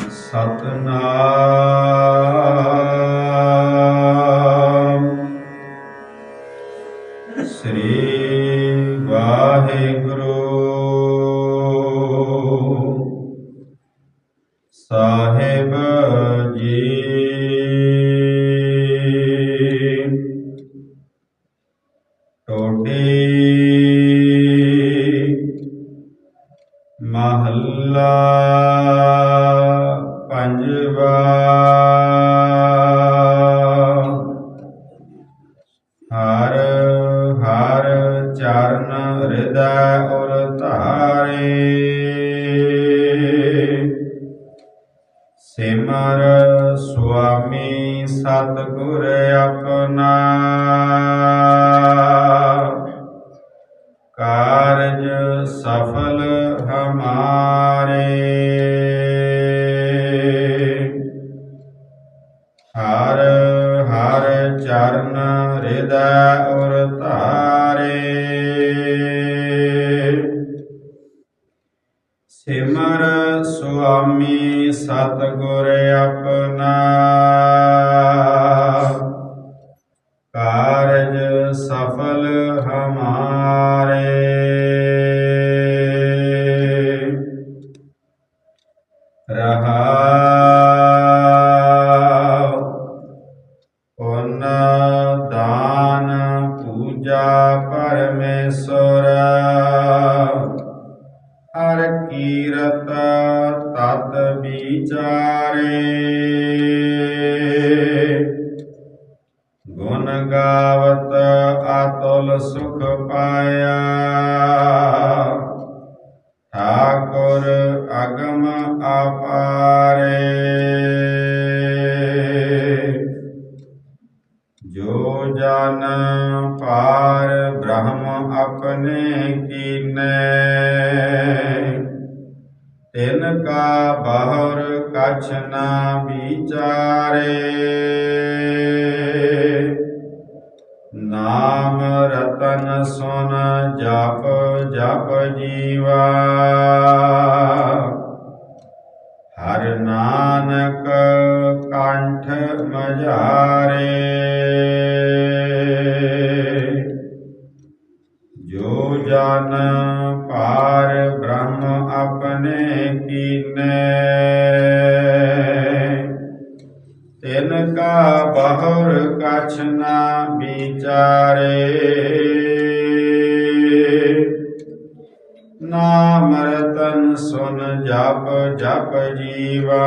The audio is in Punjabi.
ਸਤਨਾਮ। ਸ੍ਰੀ ਵਾਹਿਗੁਰੂ। ਸਾਹਿਬ ਜੀ। ਟੋਟੀ। ਮਹੱਲਾ ਹਰ ਹਰ ਚਰਨ ਹਿਰਦੈ ਉਰ ਧਾਰੇ। ਸਿਮਰ ਸੁਆਮੀ ਸਤਿਗੁਰ ਆਪਣਾ। ਕਾਰਜ ਸਫਲ ਹਮਾਰੇ। ਹਰ ਹਰ ਚਰਨ ਹਿਰਦੈ ਉਰ ਧਾਰੇ। ਸਿਮਰ ਸੁਆਮੀ ਸਤਿਗੁਰ ਆਪਣਾ। ਕਾਰਜ ਸਫਲ ਹਮਾਰੇ। ਰਹਾਉ ਪਰਮੇਸ਼ਰ। ਹਰ ਕੀਰਤ ਤਤ ਵਿਚਾਰੇ। ਗੁਣ ਗਾਵਤ ਆਤਲ ਸੁਖ ਪਾਇਆ। ਜਨ ਪਾਰ ਬ੍ਰਹਮ ਆਪਣੇ ਕੀਨੇ। ਤਿਨ ਕਾ ਬਹੁਰ ਕਛ ਨਾ ਵਿਚਾਰੇ। ਨਾਮ ਰਤਨ ਸੁਨ ਜਪ ਜਪ ਜੀਵਾ। ਹਰ ਨਾਨਕ ਕੰਠ ਮਝਾਰੇ। ਜਨ ਪਾਰ ਬ੍ਰਹਮ ਆਪਣੇ ਕੀਨੇ। ਤਿਨ ਕਾ ਬਹੁਰ ਕਛ ਨਾ ਵਿਚਾਰੇ। ਨਾਮ ਰਤਨ ਸੁਨ ਜਪ ਜਪ ਜੀਵਾ।